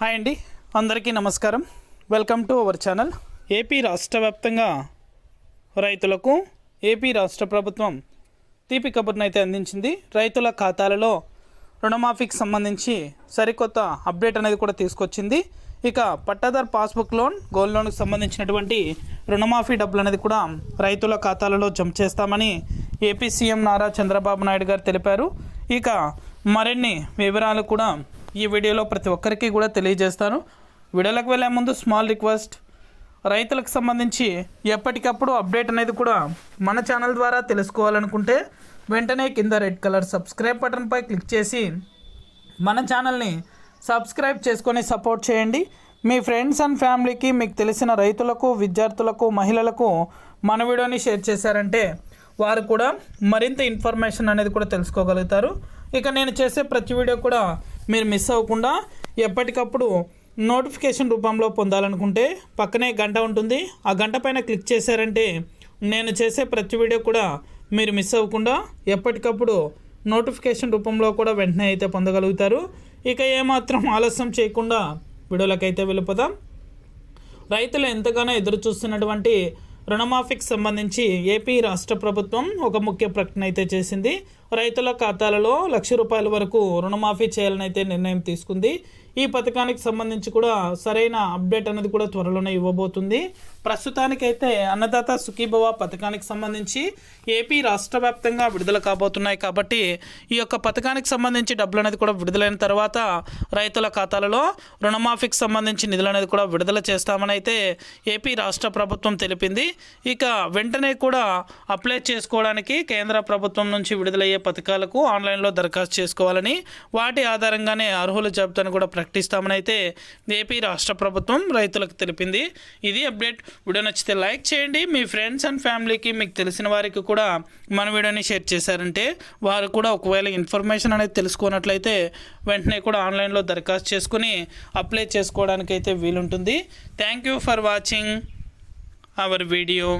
Hi అండి. అందరికీ నమస్కారం. Welcome to our channel. AP రాష్ట్ర వ్యాప్తంగా రైతులకు ఏపీ రాష్ట్ర ప్రభుత్వం తీపి కబుర్ను అయితే అందించింది. రైతుల ఖాతాలలో రుణమాఫీకి సంబంధించి సరికొత్త అప్డేట్ అనేది కూడా తీసుకొచ్చింది. ఇక పట్టాదార్ పాస్బుక్ లోన్ గోల్డ్ లోన్కి సంబంధించినటువంటి రుణమాఫీ డబ్బులు అనేది కూడా రైతుల ఖాతాలలో జమ చేస్తామని ఏపీ సీఎం నారా చంద్రబాబు నాయుడు గారు తెలిపారు. ఇక మరిన్ని వివరాలు కూడా ఈ వీడియోలో ప్రతి ఒక్కరికి కూడా తెలియజేస్తాను. వీడియోలకు వెళ్ళే ముందు స్మాల్ రిక్వెస్ట్ రైతులకు సంబంధించి ఎప్పటికప్పుడు అప్డేట్ అనేది కూడా మన ఛానల్ ద్వారా తెలుసుకోవాలనుకుంటే వెంటనే కింద రెడ్ కలర్ సబ్స్క్రైబ్ బటన్పై క్లిక్ చేసి మన ఛానల్ని సబ్స్క్రైబ్ చేసుకొని సపోర్ట్ చేయండి. మీ ఫ్రెండ్స్ అండ్ ఫ్యామిలీకి మీకు తెలిసిన రైతులకు విద్యార్థులకు మహిళలకు మన వీడియోని షేర్ చేశారంటే వారు కూడా మరింత ఇన్ఫర్మేషన్ అనేది కూడా తెలుసుకోగలుగుతారు. ఇక నేను చేసే ప్రతి వీడియో కూడా మీరు మిస్ అవ్వకుండా ఎప్పటికప్పుడు నోటిఫికేషన్ రూపంలో పొందాలనుకుంటే పక్కనే గంట ఉంటుంది. ఆ గంట పైన క్లిక్ చేశారంటే నేను చేసే ప్రతి వీడియో కూడా మీరు మిస్ అవ్వకుండా ఎప్పటికప్పుడు నోటిఫికేషన్ రూపంలో కూడా వెంటనే అయితే పొందగలుగుతారు. ఇక ఏమాత్రం ఆలస్యం చేయకుండా వీడియోలకైతే వెళ్ళిపోదాం. రైతులు ఎంతగానో ఎదురు చూస్తున్నటువంటి రుణమాఫీకి సంబంధించి ఏపీ రాష్ట్ర ప్రభుత్వం ఒక ముఖ్య ప్రకటన అయితే చేసింది. రైతుల ఖాతాలలో లక్ష రూపాయల వరకు రుణమాఫీ చేయాలనైతే నిర్ణయం తీసుకుంది. ఈ పథకానికి సంబంధించి కూడా సరైన అప్డేట్ అనేది కూడా త్వరలోనే ఇవ్వబోతుంది. ప్రస్తుతానికైతే అన్నదాత సుఖీభవ పథకానికి సంబంధించి ఏపీ రాష్ట్ర వ్యాప్తంగా విడుదల కాబోతున్నాయి కాబట్టి ఈ యొక్క పథకానికి సంబంధించి డబ్బులు అనేది కూడా విడుదలైన తర్వాత రైతుల ఖాతాలలో రుణమాఫీకి సంబంధించి నిధులు అనేది కూడా విడుదల చేస్తామని అయితే ఏపీ రాష్ట్ర ప్రభుత్వం తెలిపింది. ఇక వెంటనే కూడా అప్లై చేసుకోవడానికి కేంద్ర ప్రభుత్వం నుంచి విడుదలయ్యే పథకాలకు ఆన్లైన్లో దరఖాస్తు చేసుకోవాలని వాటి ఆధారంగానే అర్హుల జాబితాను కూడా ప్రకటిస్తామని అయితే ఏపీ రాష్ట్ర ప్రభుత్వం రైతులకు తెలిపింది. ఇది అప్డేట్. వీడియో నచ్చితే లైక్ చేయండి. మీ ఫ్రెండ్స్ అండ్ ఫ్యామిలీకి మీకు తెలిసిన వారికి కూడా మన వీడియోని షేర్ చేశారంటే వారు కూడా ఒకవేళ ఇన్ఫర్మేషన్ అనేది తెలుసుకున్నట్లయితే వెంటనే కూడా ఆన్లైన్లో దరఖాస్తు చేసుకుని అప్లై చేసుకోవడానికి అయితే వీలుంటుంది. Thank you for watching our video.